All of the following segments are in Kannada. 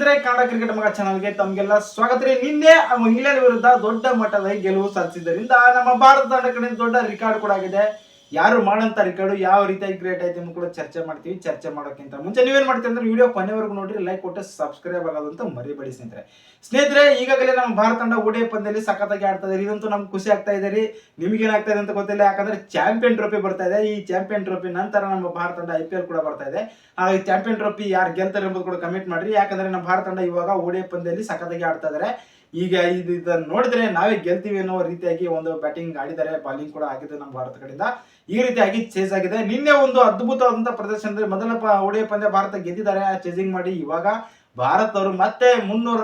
ಸ್ನೇಹಿತರೆ ಕನ್ನಡ ಕ್ರಿಕೆಟ್ ಮಗ ಚಾನಲ್ಗೆ ತಮಗೆಲ್ಲ ಸ್ವಾಗತ ರೀ. ನಿನ್ನೆ ಇಂಗ್ಲೆಂಡ್ ವಿರುದ್ಧ ದೊಡ್ಡ ಮಟ್ಟದಲ್ಲಿ ಗೆಲುವು ಸಾಧಿಸಿದ್ದರಿಂದ ನಮ್ಮ ಭಾರತ ತಂಡ ಕಡೆಯಿಂದ ದೊಡ್ಡ ರೆಕಾರ್ಡ್ ಕೂಡ ಆಗಿದೆ. ಯಾರು ಮಾಡಂತ ರೆಕಾರ್ಡ್ ಯಾವ ರೀತಿಯಾಗಿ ಕ್ರಿಯೇಟ್ ಆಯ್ತು ಕೂಡ ಚರ್ಚೆ ಮಾಡ್ತೀವಿ, ಚರ್ಚೆ ಮಾಡೋಕ್ಕಿಂತ ಮುಂಚೆ ನೀವೇನ್ ಮಾಡ್ತೀವಿ ಅಂದ್ರೆ ವಿಡಿಯೋ ಕೊನೆವರೆಗೂ ನೋಡಿರಿ ಲೈಕ್ ಕೊಟ್ಟು ಸಬ್ಸ್ಕ್ರೈಬ್ ಆಗೋದು ಅಂತ ಮರಿಬೇಡಿ ಸ್ನೇಹಿತರೆ. ಸ್ನೇಹಿತರೆ, ಈಗಾಗಲೇ ನಮ್ಮ ಭಾರತ ತಂಡ ಓಡಿಯ ಪಂದ್ಯದಲ್ಲಿ ಸಖತ್ತಾಗಿ ಆಡ್ತಾ ಇದೆ. ಇದಂತೂ ನಮ್ಗೆ ಖುಷಿ ಆಗ್ತಾ ಇದೆ ರೀ. ನಿಮ್ಗೆ ಏನಾಗ್ತಾ ಇದೆ ಅಂತ ಗೊತ್ತಿಲ್ಲ, ಯಾಕಂದ್ರೆ ಚಾಂಪಿಯನ್ ಟ್ರೋಫಿ ಬರ್ತಾ ಇದೆ. ಈ ಚಾಂಪಿಯನ್ ಟ್ರೋಫಿ ನಂತರ ನಮ್ಮ ಭಾರತ ತಂಡ ಐ ಪಿ ಎಲ್ ಕೂಡ ಬರ್ತಾ ಇದೆ. ಹಾಗಾಗಿ ಚಾಂಪಿಯನ್ ಟ್ರೋಫಿ ಯಾರು ಗೆಲ್ತಾರೆ ಎಂಬುದು ಕೂಡ ಕಮೆಂಟ್ ಮಾಡ್ರಿ. ಯಾಕಂದ್ರೆ ನಮ್ಮ ಭಾರತ ತಂಡ ಇವಾಗ ಓಡಿಯ ಪಂದ್ಯದಲ್ಲಿ ಸಖತ್ತಾಗಿ ಆಡ್ತಾ ಇದಾರೆ. ಈಗ ಇದು ಇದನ್ನ ನೋಡಿದ್ರೆ ನಾವೇ ಗೆಲ್ತೀವಿ ಅನ್ನೋ ರೀತಿಯಾಗಿ ಒಂದು ಬ್ಯಾಟಿಂಗ್ ಆಡಿದ್ದಾರೆ. ಬಾಲಿಂಗ್ ಕೂಡ ಆಗಿದೆ ನಮ್ಮ ಭಾರತ ಕಡೆಯಿಂದ. ಈ ರೀತಿಯಾಗಿ ಚೇಸ್ ಆಗಿದೆ. ನಿನ್ನೆ ಒಂದು ಅದ್ಭುತವಾದಂತ ಪ್ರದರ್ಶನದಲ್ಲಿ ಮೊದಲ ಓಡಿಯ ಪಂದ್ಯ ಭಾರತ ಗೆದ್ದಿದ್ದಾರೆ. ಚೇಸಿಂಗ್ ಮಾಡಿ ಇವಾಗ ಭಾರತ್ ಅವರು ಮತ್ತೆ ಮುನ್ನೂರ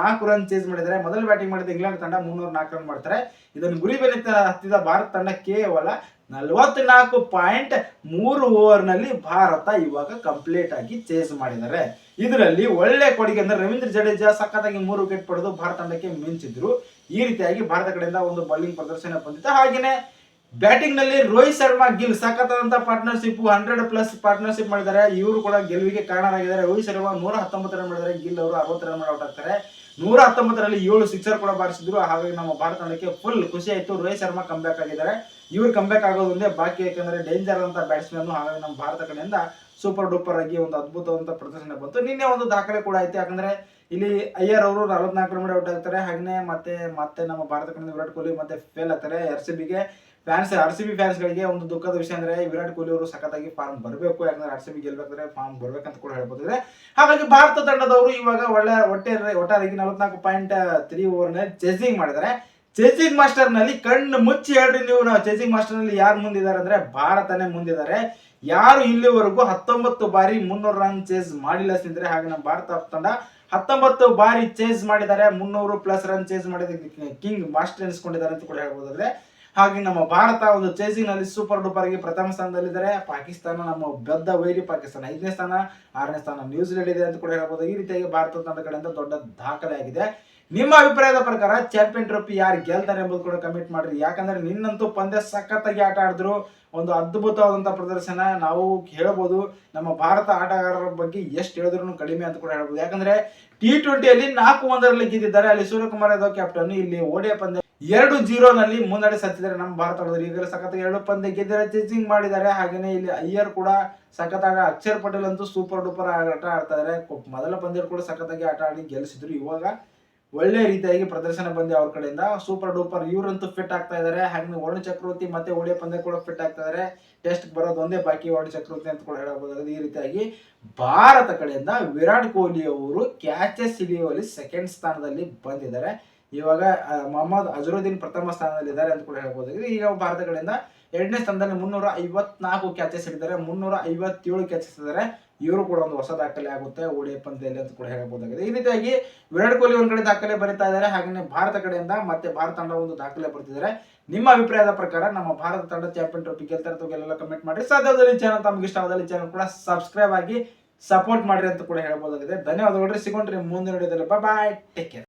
ನಾಲ್ಕು ರನ್ ಚೇಸ್ ಮಾಡಿದ್ದಾರೆ. ಮೊದಲು ಬ್ಯಾಟಿಂಗ್ ಮಾಡಿದ ಇಂಗ್ಲೆಂಡ್ ತಂಡ ಮುನ್ನೂರ ನಾಲ್ಕು ರನ್ ಮಾಡ್ತಾರೆ. ಇದನ್ನು ಗುರಿ ಬೆನಿತ ಹತ್ತಿದ ಭಾರತ ತಂಡ ಕೇವಲ ನಲವತ್ನಾಲ್ಕು ಪಾಯಿಂಟ್ ಮೂರು ಓವರ್ನಲ್ಲಿ ಭಾರತ ಇವಾಗ ಕಂಪ್ಲೀಟ್ ಆಗಿ ಚೇಸ್ ಮಾಡಿದ್ದಾರೆ. ಇದರಲ್ಲಿ ಒಳ್ಳೆ ಕೊಡುಗೆ ಅಂದ್ರೆ ರವೀಂದ್ರ ಜಡೇಜಾ ಸಖತ್ತಾಗಿ ಮೂರು ವಿಕೆಟ್ ಪಡೆದು ಭಾರತ ತಂಡಕ್ಕೆ ಮಿಂಚಿದ್ರು. ಈ ರೀತಿಯಾಗಿ ಭಾರತ ಕಡೆಯಿಂದ ಒಂದು ಬೌಲಿಂಗ್ ಪ್ರದರ್ಶನ ಬಂದಿತ್ತು. ಹಾಗೇನೆ ಬ್ಯಾಟಿಂಗ್ನಲ್ಲಿ ರೋಹಿತ್ ಶರ್ಮಾ ಗಿಲ್. ಸಖತ್ತಾದಂತ ಪಾರ್ಟ್ನರ್ಶಿಪ್ ಹಂಡ್ರೆಡ್ ಪ್ಲಸ್ ಪಾರ್ಟ್ನರ್ಶಿಪ್ ಮಾಡಿದ್ದಾರೆ. ಇವರು ಕೂಡ ಗೆಲುವಿಗೆ ಕಾರಣರಾಗಿದ್ದಾರೆ. ರೋಹಿತ್ ಶರ್ಮಾ ನೂರ ಹತ್ತೊಂಬತ್ತು ರನ್ ಮಾಡಿದ್ದಾರೆ. ಗಿಲ್ ಅವರು ಅರವತ್ತು ರನ್ ಮಾಡಿ ಔಟ್ ಆಗ್ತಾರೆ. ನೂರ ಹತ್ತೊಂಬತ್ತರಲ್ಲಿ ಏಳು ಸಿಕ್ಸರ್ ಕೂಡ ಬಾರಿಸಿದ್ರು. ಹಾಗಾಗಿ ನಮ್ಮ ಭಾರತ ತಂಡಕ್ಕೆ ಫುಲ್ ಖುಷಿ ಆಯಿತು. ರೋಹಿತ್ ಶರ್ಮಾ ಕಂಬ್ಯಾಕ್ ಆಗಿದ್ದಾರೆ. ಇವ್ರು ಕಂಬ್ಯಾಕ್ ಆಗೋದೊಂದೇ ಬಾಕಿ ಯಾಕಂದ್ರೆ ಡೇಂಜರ್ ಅಂತ ಬ್ಯಾಟ್ಸ್ಮನ್ ಹಾಗಾಗಿ ನಮ್ಮ ಭಾರತ ಕಡೆಯಿಂದ ಸೂಪರ್ ಡೂಪರ್ ಆಗಿ ಒಂದು ಅದ್ಭುತವಂತ ಪ್ರದರ್ಶನ ಬಂತು. ನಿನ್ನೆ ಒಂದು ದಾಖಲೆ ಕೂಡ ಆಯ್ತು. ಯಾಕಂದ್ರೆ ಇಲ್ಲಿ ಅಯ್ಯರ್ ಅವರು ನಲವತ್ನಾಲ್ಕು ರನ್ ಮಾಡಿ ಔಟ್ ಆಗ್ತಾರೆ. ಹಾಗೆ ಮತ್ತೆ ಮತ್ತೆ ನಮ್ಮ ಭಾರತ ಕಡೆಯಿಂದ ವಿರಾಟ್ ಕೊಹ್ಲಿ ಮತ್ತೆ ಫೇಲ್ ಆಗ್ತಾರೆ. ಎರ್ ಸಿ ಬಿಗೆ ಫ್ಯಾನ್ಸ್ ಆರ್ ಸಿ ಬಿ ಫ್ಯಾನ್ಸ್ಗಳಿಗೆ ಒಂದು ದುಃಖದ ವಿಷಯ ಅಂದ್ರೆ ವಿರಾಟ್ ಕೊಹ್ಲಿ ಅವರು ಸಖತ್ತಾಗಿ ಫಾರ್ಮ್ ಬರಬೇಕು. ಯಾಕಂದ್ರೆ ಆರ್ ಸಿ ಬಿ ಗೆಲ್ಬೇಕಾದ್ರೆ ಫಾರ್ಮ್ ಬರ್ಬೇಕಂತ ಕೂಡ ಹೇಳ್ಬೋದಿದೆ. ಹಾಗಾಗಿ ಭಾರತ ತಂಡದವರು ಇವಾಗ ಒಳ್ಳೆ ಒಟ್ಟೆ ಒಟ್ಟಾರೆಯಾಗಿ ನಲವತ್ನಾಲ್ಕು ಪಾಯಿಂಟ್ ತ್ರೀ ಓವರ್ನ ಚೇಸಿಂಗ್ ಮಾಡಿದ್ದಾರೆ. ಚೇಸಿಂಗ್ ಮಾಸ್ಟರ್ನಲ್ಲಿ ಕಣ್ಣು ಮುಚ್ಚಿ ಹೇಳ್ರಿ ನೀವು ನಾವು ಚೇಸಿಂಗ್ ಮಾಸ್ಟರ್ನಲ್ಲಿ ಯಾರು ಮುಂದಿದ್ದಾರೆ ಅಂದ್ರೆ ಭಾರತನೇ ಮುಂದಿದ್ದಾರೆ. ಯಾರು ಇಲ್ಲಿವರೆಗೂ ಹತ್ತೊಂಬತ್ತು ಬಾರಿ ಮುನ್ನೂರು ರನ್ ಚೇಸ್ ಮಾಡಿಲ್ಲ ಸ್ನೇಹಿತರೆ. ಹಾಗೆ ನಮ್ಮ ಭಾರತ ತಂಡ ಹತ್ತೊಂಬತ್ತು ಬಾರಿ ಚೇಸ್ ಮಾಡಿದ್ದಾರೆ. ಮುನ್ನೂರು ಪ್ಲಸ್ ರನ್ ಚೇಸ್ ಮಾಡಿದ ಕಿಂಗ್ ಮಾಸ್ಟರ್ ಎನಿಸ್ಕೊಂಡಿದ್ದಾರೆ ಅಂತ ಕೂಡ ಹೇಳ್ಬೋದಾದ್ರೆ ಹಾಗೆ ನಮ್ಮ ಭಾರತ ಒಂದು ಚೇಸಿಂಗ್ನಲ್ಲಿ ಸೂಪರ್ ಡೂಪರ್ ಆಗಿ ಪ್ರಥಮ ಸ್ಥಾನದಲ್ಲಿದ್ದಾರೆ. ಪಾಕಿಸ್ತಾನ ನಮ್ಮ ಬೆದ್ದ ವೈರಿ ಪಾಕಿಸ್ತಾನ ಐದನೇ ಸ್ಥಾನ, ಆರನೇ ಸ್ಥಾನ ನ್ಯೂಜಿಲೆಂಡ್ ಇದೆ ಅಂತ ಕೂಡ ಹೇಳ್ಬೋದು. ಈ ರೀತಿಯಾಗಿ ಭಾರತ ತಂಡ ಕಡೆಯಿಂದ ದೊಡ್ಡ ದಾಖಲೆ ಆಗಿದೆ. ನಿಮ್ಮ ಅಭಿಪ್ರಾಯದ ಪ್ರಕಾರ ಚಾಂಪಿಯನ್ ಟ್ರೋಫಿ ಯಾರು ಗೆಲ್ತಾರೆ ಎಂಬುದು ಕೂಡ ಕಮೆಂಟ್ ಮಾಡ್ರಿ. ಯಾಕಂದ್ರೆ ನಿನ್ನಂತೂ ಪಂದ್ಯ ಸಖತ್ತಾಗಿ ಆಟ ಆಡಿದ್ರು. ಒಂದು ಅದ್ಭುತವಾದಂತಹ ಪ್ರದರ್ಶನ. ನಾವು ಹೇಳ್ಬೋದು, ನಮ್ಮ ಭಾರತ ಆಟಗಾರರ ಬಗ್ಗೆ ಎಷ್ಟು ಹೇಳಿದ್ರು ಕಡಿಮೆ ಅಂತ ಕೂಡ ಹೇಳ್ಬೋದು. ಯಾಕಂದ್ರೆ ಟಿ ಟ್ವೆಂಟಿಯಲ್ಲಿ ನಾಲ್ಕು ಒಂದರಲ್ಲಿ ಗೆದ್ದಿದ್ದಾರೆ. ಅಲ್ಲಿ ಸೂರ್ಯಕುಮಾರ್ ಯಾದವ್ ಕ್ಯಾಪ್ಟನ್ ಇಲ್ಲಿ ಓಡಿಯ ಪಂದ್ಯ ಎರಡು ಜೀರೋ ನಲ್ಲಿ ಮುನ್ನಡೆ ಸತ್ತಿದ್ದಾರೆ ನಮ್ಮ ಭಾರತ ಈಗಲೇ ಸಖತ್ ಎರಡು ಪಂದ್ಯ ಗೆದ್ದರೆ ಚೇಸಿಂಗ್ ಮಾಡಿದ್ದಾರೆ. ಹಾಗೇನೆ ಇಲ್ಲಿ ಅಯ್ಯರ್ ಕೂಡ ಸಖತ್ತಾಗಿ ಅಕ್ಷರ್ ಪಟೇಲ್ ಅಂತೂ ಸೂಪರ್ ಡೂಪರ್ ಆಟ ಆಡ್ತಾ ಮೊದಲ ಪಂದ್ಯ ಕೂಡ ಸಖತ್ತಾಗಿ ಆಟ ಆಡಿ ಗೆಲ್ಲಿಸಿದ್ರು ಇವಾಗ ಒಳ್ಳೆ ರೀತಿಯಾಗಿ ಪ್ರದರ್ಶನ ಬಂದಿ ಅವ್ರ ಕಡೆಯಿಂದ. ಸೂಪರ್ ಡೂಪರ್ ಇವರಂತೂ ಫಿಟ್ ಆಗ್ತಾ ಇದಾರೆ ಹಾಗೆ ವರುಣ್ ಚಕ್ರವರ್ತಿ ಮತ್ತೆ ಒಳ್ಳೆ ಪಂದ್ಯ ಕೂಡ ಫಿಟ್ ಆಗ್ತಾ ಇದಾರೆ ಟೆಸ್ಟ್ ಬರೋದು ಒಂದೇ ಬಾಕಿ ವರುಣ್ ಚಕ್ರವರ್ತಿ ಅಂತ ಕೂಡ ಹೇಳಬಹುದು ಈ ರೀತಿಯಾಗಿ ಭಾರತ ಕಡೆಯಿಂದ ವಿರಾಟ್ ಕೊಹ್ಲಿ ಅವರು ಕ್ಯಾಚಸ್ ಹಿಡಿಯುವಲ್ಲಿ ಸೆಕೆಂಡ್ ಸ್ಥಾನದಲ್ಲಿ ಬಂದಿದ್ದಾರೆ. ಇವಾಗ ಮೊಹಮ್ಮದ್ ಅಜರುದ್ದೀನ್ ಪ್ರಥಮ ಸ್ಥಾನದಲ್ಲಿದ್ದಾರೆ ಅಂತ ಕೂಡ ಹೇಳ್ಬೋದಾಗಿದೆ ಈಗ ಭಾರತಗಳಿಂದ ಎರಡನೇ ಸ್ಥಾನದಲ್ಲಿ ಮುನ್ನೂರ ಐವತ್ನಾಲ್ಕು ಕ್ಯಾಚಸ್ ಹಿಡಿದರೆ, ಮುನ್ನೂರ ಐವತ್ತೇಳು ಕ್ಯಾಚಸ್ ಇದ್ದಾರೆ ಇವರು ಕೂಡ ಒಂದು ಹೊಸ ದಾಖಲೆ ಆಗುತ್ತೆ, ಓಡಿ ಪಂದ್ಯದಲ್ಲಿ ಅಂತ ಕೂಡ ಹೇಳಬಹುದಾಗಿದೆ ಈ ರೀತಿಯಾಗಿ ವಿರಾಟ್ ಕೊಹ್ಲಿ ಒಂದ್ ಕಡೆ ದಾಖಲೆ ಬರೀತಾ ಇದ್ದಾರೆ ಹಾಗೆ ಭಾರತ ಕಡೆಯಿಂದ ಮತ್ತೆ ಭಾರತ ತಂಡ ಒಂದು ದಾಖಲೆ ಬರ್ತಿದ್ದಾರೆ. ನಿಮ್ಮ ಅಭಿಪ್ರಾಯದ ಪ್ರಕಾರ ನಮ್ಮ ಭಾರತ ತಂಡ ಚಾಂಪಿಯನ್ ಟ್ರೋಫಿ ಗೆಲ್ತಾರೆ ಅಥವಾ ಕಮೆಂಟ್ ಮಾಡಿ ಸಾಧ್ಯದಲ್ಲಿ ಚಾನಲ್ ತಮ್ಗೆ ಇಷ್ಟವಾದಲ್ಲಿ ಚಾನಲ್ ಕೂಡ ಸಬ್ಸ್ಕ್ರೈಬ್ ಆಗಿ ಸಪೋರ್ಟ್ ಮಾಡಿರಿ ಅಂತ ಕೂಡ ಹೇಳ್ಬೋದಾಗಿದೆ. ಧನ್ಯವಾದಗಳು ಸಿಗೋಣ್ರಿ ಮುಂದಿನ ವಿಡಿಯೋದಲ್ಲಿ ಬಾಯ್ ಟೇಕ್ ಕೇರ್